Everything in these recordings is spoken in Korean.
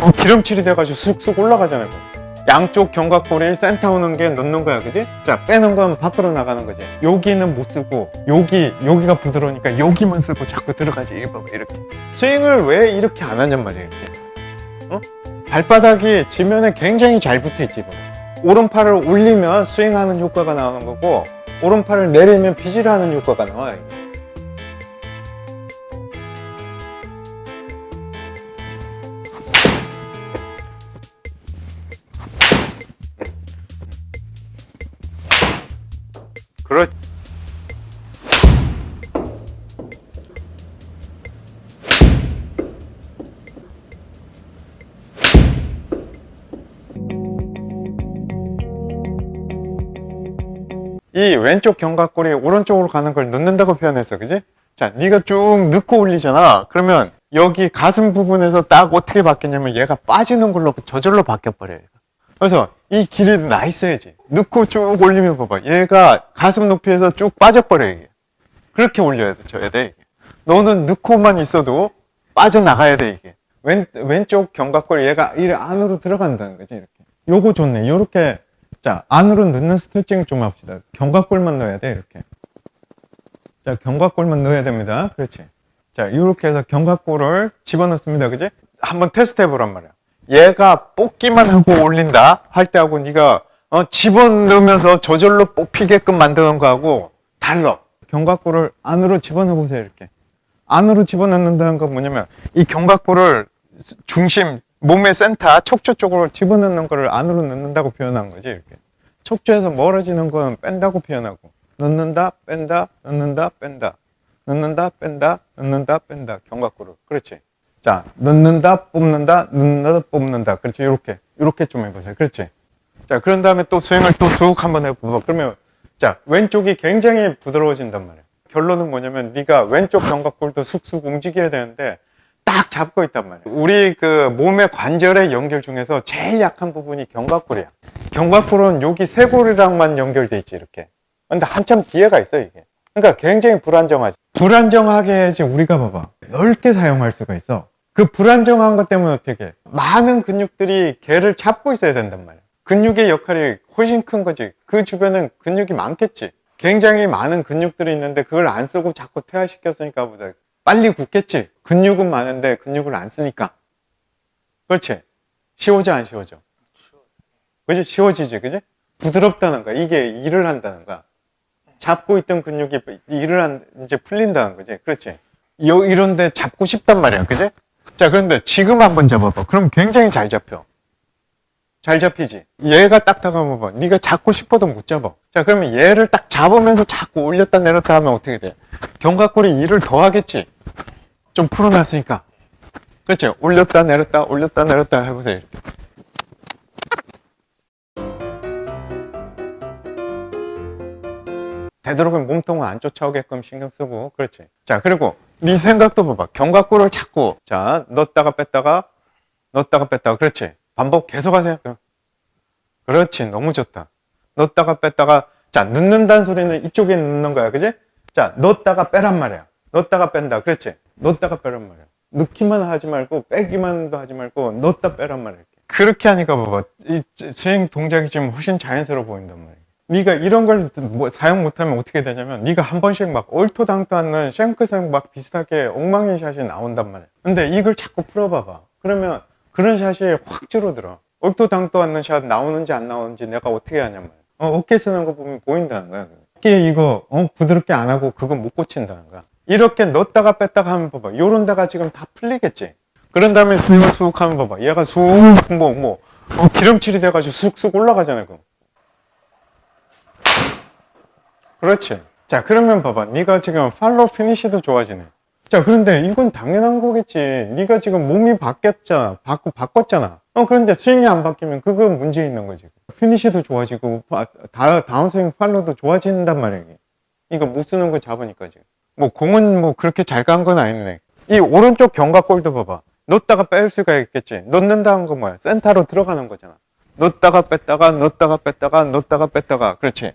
어, 기름칠이 돼가지고 쑥쑥 올라가잖아요. 양쪽 견갑골이 센터 오는 게 넣는 거야, 그지? 자, 빼는 건 밖으로 나가는 거지. 여기는 못 쓰고, 여기, 여기가 부드러우니까 여기만 쓰고 자꾸 들어가지. 이거 봐봐, 이렇게. 스윙을 왜 이렇게 안 하냔 말이야, 이렇게. 어? 발바닥이 지면에 굉장히 잘 붙어 있지, 봐봐. 오른팔을 올리면 스윙하는 효과가 나오는 거고, 오른팔을 내리면 비질하는 효과가 나와. 이 이 왼쪽 견갑골이 오른쪽으로 가는 걸 넣는다고 표현했어, 그지? 자, 네가 쭉 넣고 올리잖아. 그러면 여기 가슴 부분에서 딱 어떻게 바뀌냐면 얘가 빠지는 걸로 저절로 바뀌어버려요. 그래서 이 길이 나 있어야지. 넣고 쭉 올리면 봐봐. 얘가 가슴 높이에서 쭉 빠져버려, 이게. 그렇게 올려야 돼. 이게. 너는 넣고만 있어도 빠져나가야 돼, 이게. 왼, 왼쪽 견갑골 얘가 이 안으로 들어간다는 거지, 이렇게. 요거 좋네. 요렇게. 자, 안으로 넣는 스트레칭 좀 합시다. 견갑골만 넣어야 돼, 이렇게. 자, 견갑골만 넣어야 됩니다. 그렇지. 자, 이렇게 해서 견갑골을 집어넣습니다. 그지? 한번 테스트 해보란 말이야. 얘가 뽑기만 하고 올린다 할 때하고 네가 어, 집어넣으면서 저절로 뽑히게끔 만드는 거하고 달라. 견갑골을 안으로 집어넣어 보세요. 이렇게. 안으로 집어넣는다는 건 뭐냐면 이 견갑골을 중심 몸의 센터 척추 쪽으로 집어넣는 거를 안으로 넣는다고 표현한 거지 이렇게. 척추에서 멀어지는 건 뺀다고 표현하고 넣는다 뺀다 넣는다 뺀다. 넣는다 뺀다 넣는다 뺀다. 견갑골을 그렇지. 자 넣는다 뽑는다 넣는다 뽑는다. 그렇지. 이렇게. 이렇게 좀 해보세요. 그렇지. 자 그런 다음에 또 스윙을 또 쑥 한번 해보고. 그러면 자 왼쪽이 굉장히 부드러워진단 말이야 결론은 뭐냐면 네가 왼쪽 견갑골도 쑥쑥 움직여야 되는데 딱 잡고 있단 말이야 우리 그 몸의 관절의 연결 중에서 제일 약한 부분이 견갑골이야. 견갑골은 여기 쇄골이랑만 연결돼 있지 이렇게. 근데 한참 뒤에가 있어 이게. 그러니까 굉장히 불안정하지. 불안정하게 해야지 우리가 봐봐. 넓게 사용할 수가 있어. 그 불안정한 것 때문에 어떻게 해? 많은 근육들이 걔를 잡고 있어야 된단 말이야. 근육의 역할이 훨씬 큰 거지. 그 주변엔 근육이 많겠지. 굉장히 많은 근육들이 있는데 그걸 안 쓰고 자꾸 퇴화시켰으니까 보다 빨리 굳겠지? 근육은 많은데 근육을 안 쓰니까. 그렇지? 쉬워져 안 쉬워져? 그지? 쉬워지지 그지? 부드럽다는 거야. 이게 일을 한다는 거야. 잡고 있던 근육이 일을 한 이제 풀린다는 거지. 그렇지? 요 이런데 잡고 싶단 말이야. 그지? 자 그런데 지금 한번 잡아봐. 그럼 굉장히 잘 잡혀. 잘 잡히지? 얘가 딱딱하면 봐. 네가 잡고 싶어도 못 잡아 자 그러면 얘를 딱 잡으면서 자꾸 올렸다 내렸다 하면 어떻게 돼? 견갑골이 일을 더 하겠지? 좀 풀어놨으니까. 그렇지 올렸다 내렸다 올렸다 내렸다 해보세요 이렇게. 되도록이면 몸통을 안 쫓아오게끔 신경 쓰고 그렇지? 자 그리고 네 생각도 봐봐. 견갑골을 찾고 자 넣었다가 뺐다가 넣었다가 뺐다가 그렇지? 반복 계속 하세요. 그렇지. 너무 좋다 넣었다가 뺐다가 자 넣는다는 소리는 이쪽에 넣는 거야. 그지? 자 넣었다가 빼란 말이야. 넣었다가 뺀다. 그렇지? 넣었다가 빼란 말이야. 넣기만 하지 말고 빼기만도 하지 말고 넣었다 빼란 말이야. 그렇게 하니까 봐봐. 이 스윙 동작이 지금 훨씬 자연스러워 보인단 말이야. 네가 이런 걸 뭐 사용 못하면 어떻게 되냐면 네가 한 번씩 막 얼토당토 않는 쉔크성 막 비슷하게 엉망인 샷이 나온단 말이야. 근데 이걸 자꾸 풀어봐봐. 그러면 그런 샷이 확 줄어들어. 얼토당토 않는 샷 나오는지 안 나오는지 내가 어떻게 하냐면 어, 어깨 쓰는 거 보면 보인다는 거야 어깨 이거 어, 부드럽게 안 하고 그거 못 고친다는 거야 이렇게 넣었다가 뺐다가 하면 봐봐 요런 데가 지금 다 풀리겠지 그런 다음에 스윙을 쑥 하면 봐봐 얘가 쑥 뭐 뭐, 어, 기름칠이 돼가지고 쑥쑥 올라가잖아요 그거. 그렇지. 자, 그러면 봐봐. 네가 지금 팔로우 피니시도 좋아지네. 자, 그런데 이건 당연한 거겠지. 네가 지금 몸이 바뀌었잖아. 바꾸, 바꿨잖아. 어, 그런데 스윙이 안 바뀌면 그거 문제 있는 거지. 피니시도 좋아지고, 파- 다, 다운 스윙 팔로우도 좋아진단. 이게. 이거 못 쓰는 거 잡으니까 지금. 뭐, 공은 뭐 그렇게 잘 간 건 아니네. 이 오른쪽 견갑골도 봐봐. 넣었다가 뺄 수가 있겠지. 넣는다는 건 뭐야? 센터로 들어가는 거잖아. 넣었다가 뺐다가, 넣었다가 뺐다가, 넣었다가 뺐다가. 그렇지.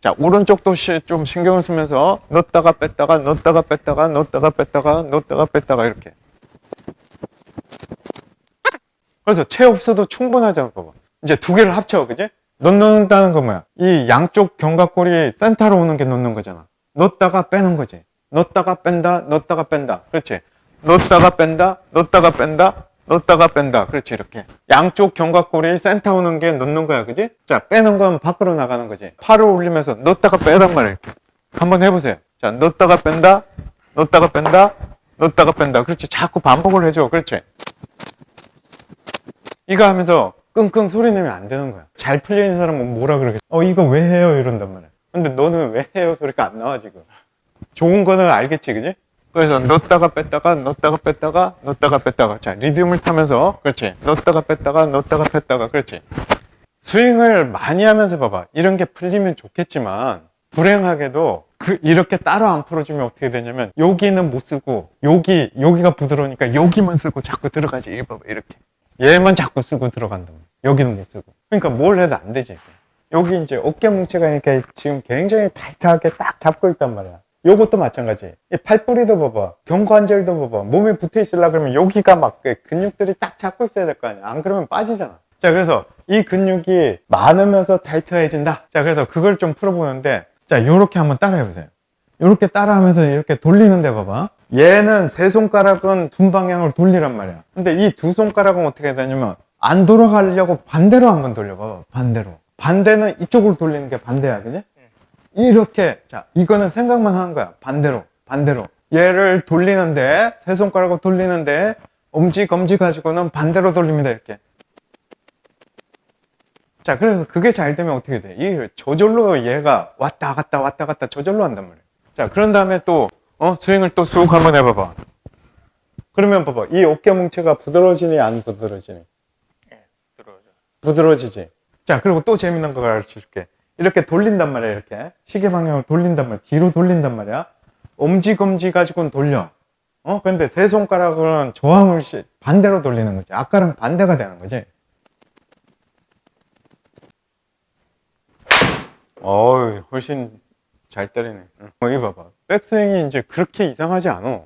자, 오른쪽도 시- 좀 신경을 쓰면서 넣었다가 뺐다가 넣었다가 뺐다가 넣었다가 뺐다가 넣었다가 뺐다가 이렇게. 그래서 채 없어도 충분하잖아 봐봐 이제 두 개를 합쳐 그지? 넣는다는 건 뭐야? 이 양쪽 견갑골이 센터로 오는 게 넣는 거잖아. 넣었다가 빼는 거지. 넣었다가 뺀다 넣었다가 뺀다. 그렇지? 넣었다가 뺀다 넣었다가 뺀다 넣었다가 뺀다. 그렇지 이렇게. 양쪽 견갑골이 센터 오는 게 넣는 거야 그지? 자 빼는 건 밖으로 나가는 거지. 팔을 올리면서 넣었다가 빼란 말이야. 한번 해보세요. 자 넣었다가 뺀다 넣었다가 뺀다 넣었다가 뺀다. 그렇지. 자꾸 반복을 해줘. 그렇지? 이거 하면서 끙끙 소리 내면 안 되는 거야. 잘 풀려 있는 사람은 뭐라 그러겠어. 어, 이거 왜 해요? 이런단 말이야. 근데 너는 왜 해요? 소리가 안 나와, 지금. 좋은 거는 알겠지, 그지? 그래서 넣었다가 뺐다가, 넣었다가 뺐다가, 넣었다가 뺐다가. 자, 리듬을 타면서, 그렇지. 넣었다가 뺐다가, 넣었다가 뺐다가, 그렇지. 스윙을 많이 하면서 봐봐. 이런 게 풀리면 좋겠지만, 불행하게도 그 이렇게 따로 안 풀어주면 어떻게 되냐면 여기는 못 쓰고 여기 여기가 부드러우니까 여기만 쓰고 자꾸 들어가지 이렇게 얘만 자꾸 쓰고 들어간다. 여기는 못 쓰고. 그러니까 뭘 해도 안 되지. 여기 이제 어깨 뭉치가 이렇게 지금 굉장히 타이트하게 딱 잡고 있단 말이야. 요것도 마찬가지. 이 팔뿌리도 봐봐. 경관절도 봐봐. 몸에 붙어 있으려 그러면 여기가 막그 근육들이 딱 잡고 있어야 될 거 아니야. 안 그러면 빠지잖아. 자, 그래서 이 근육이 많으면서 타이트해진다. 자, 그래서 그걸 좀 풀어보는데, 자, 요렇게 한번 따라해 보세요. 요렇게 따라하면서 이렇게 돌리는데 봐봐. 얘는 세 손가락은 둔 방향으로 돌리란 말이야. 근데 이 두 손가락은 어떻게 되냐면 안 돌아가려고 반대로 한번 돌려봐. 반대로. 반대는 이쪽으로 돌리는 게 반대야. 그지? 이렇게. 자, 이거는 생각만 하는 거야. 반대로. 반대로. 얘를 돌리는데, 세 손가락으로 돌리는데, 엄지, 검지 가지고는 반대로 돌립니다. 이렇게. 자, 그래서 그게 잘 되면 어떻게 돼? 이 저절로 얘가 왔다 갔다 왔다 갔다 저절로 한단 말이야. 자, 그런 다음에 또, 어, 스윙을 또 쑥 한번 해봐봐. 그러면 봐봐. 이 어깨 뭉치가 부드러지니, 안 부드러지니? 들어오죠. 부드러지지. 자, 그리고 또 재밌는 거 가르쳐 줄게. 이렇게 돌린단 말이야, 이렇게. 시계 방향으로 돌린단 말이야. 뒤로 돌린단 말이야. 엄지, 검지 가지고는 돌려. 어? 근데 세 손가락은 저항을 시- 반대로 돌리는 거지. 아까랑 반대가 되는 거지. 어우, 훨씬 잘 때리네. 응. 어, 이거 봐봐. 백스윙이 이제 그렇게 이상하지 않아.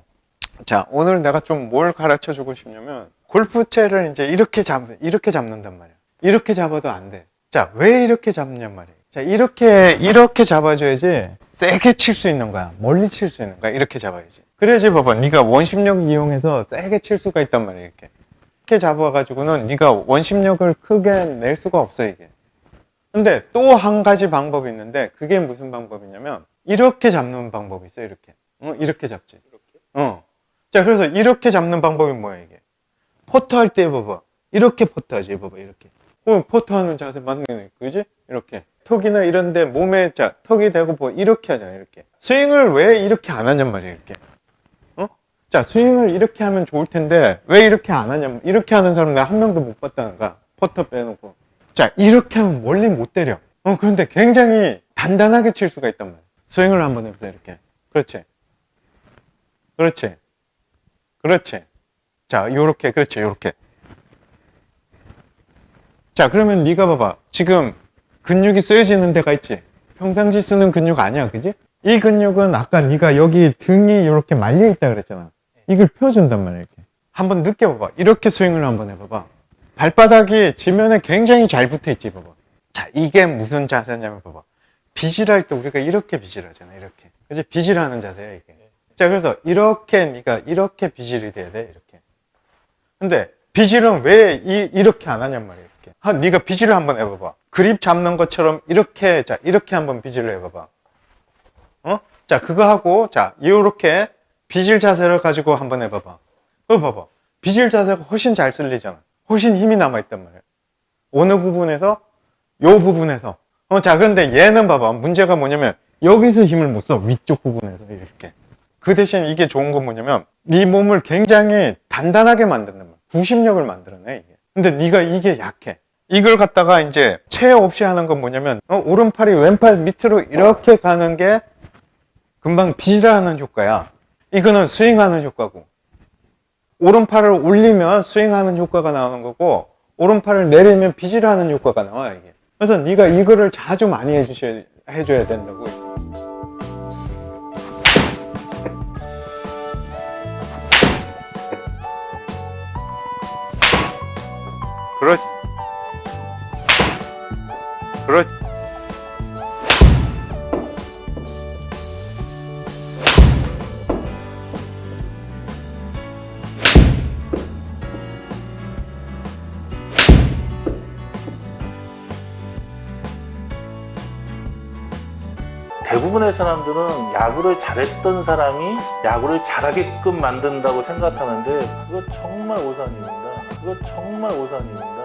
자, 오늘 내가 좀 뭘 가르쳐 주고 싶냐면, 골프채를 이제 이렇게 잡, 이렇게 잡는단 말이야. 이렇게 잡아도 안 돼. 자, 왜 이렇게 잡냔 말이야. 자, 이렇게, 이렇게 잡아줘야지 세게 칠 수 있는 거야. 멀리 칠 수 있는 거야. 이렇게 잡아야지. 그래야지 봐봐. 네가 원심력 이용해서 세게 칠 수가 있단 말이야. 이렇게. 이렇게 잡아가지고는 네가 원심력을 크게 낼 수가 없어, 이게. 근데 또 한 가지 방법이 있는데 그게 무슨 방법이냐면 이렇게 잡는 방법이 있어 이렇게. 어, 이렇게 잡지. 이렇게. 어. 자 그래서 이렇게 잡는 방법이 뭐야 이게? 퍼터 할 때 봐봐. 이렇게 퍼터 하지 봐봐 이렇게. 어, 퍼터 하는 자세 맞네 그지? 이렇게. 턱이나 이런데 몸에 자 턱이 대고 뭐 이렇게 하잖아 이렇게. 스윙을 왜 이렇게 안 하냔 말이야 이렇게. 어? 자 스윙을 이렇게 하면 좋을 텐데 왜 이렇게 안 하냐면 이렇게 하는 사람 내가 한 명도 못 봤다는 거야 퍼터 빼놓고. 자, 이렇게 하면 멀리 못 때려. 어, 그런데 굉장히 단단하게 칠 수가 있단 말이야. 스윙을 한번 해보세요, 이렇게. 그렇지. 그렇지. 그렇지. 자, 요렇게, 그렇지, 요렇게. 자, 그러면 네가 봐봐. 지금 근육이 쓰여지는 데가 있지? 평상시 쓰는 근육 아니야, 그지? 이 근육은 아까 네가 여기 등이 이렇게 말려 있다 그랬잖아. 이걸 펴준단 말이야, 이렇게. 한번 느껴봐봐. 이렇게 스윙을 한번 해봐봐. 발바닥이 지면에 굉장히 잘 붙어 있지, 봐봐. 자, 이게 무슨 자세냐면 봐봐. 비질할 때 우리가 이렇게 비질하잖아, 이렇게. 그지? 비질하는 자세야, 이게. 자, 그래서 이렇게 네가 이렇게 비질이 돼야 돼, 이렇게. 근데 비질은 왜 이, 렇게안 하냔 말이야, 이렇게. 한 네가 비질을 한번 해봐봐. 그립 잡는 것처럼 이렇게, 자, 이렇게 한번 비질을 해봐봐. 어? 자, 그거 하고, 자, 요렇게 비질 자세를 가지고 한번 해봐봐. 그거 봐봐. 비질 자세가 훨씬 잘 쓸리잖아. 훨씬 힘이 남아있단 말이야. 어느 부분에서? 요 부분에서. 어, 자, 그런데 얘는 봐봐. 문제가 뭐냐면, 여기서 힘을 못 써. 위쪽 부분에서 이렇게. 그 대신 이게 좋은 건 뭐냐면, 네 몸을 굉장히 단단하게 만든단 말이야. 구심력을 만들어내, 이게. 근데 네가 이게 약해. 이걸 갖다가 이제 체어 없이 하는 건 뭐냐면, 어, 오른팔이 왼팔 밑으로 이렇게 가는 게 금방 비질하는 효과야. 이거는 스윙하는 효과고. 오른팔을 올리면 스윙하는 효과가 나오는 거고 오른팔을 내리면 비질하는 효과가 나와 이게. 그래서 네가 이거를 자주 많이 해주셔야 해줘야 된다고. 대부분의 사람들은 야구를 잘했던 사람이 야구를 잘하게끔 만든다고 생각하는데 그거 정말 오산입니다. 그거 정말 오산입니다.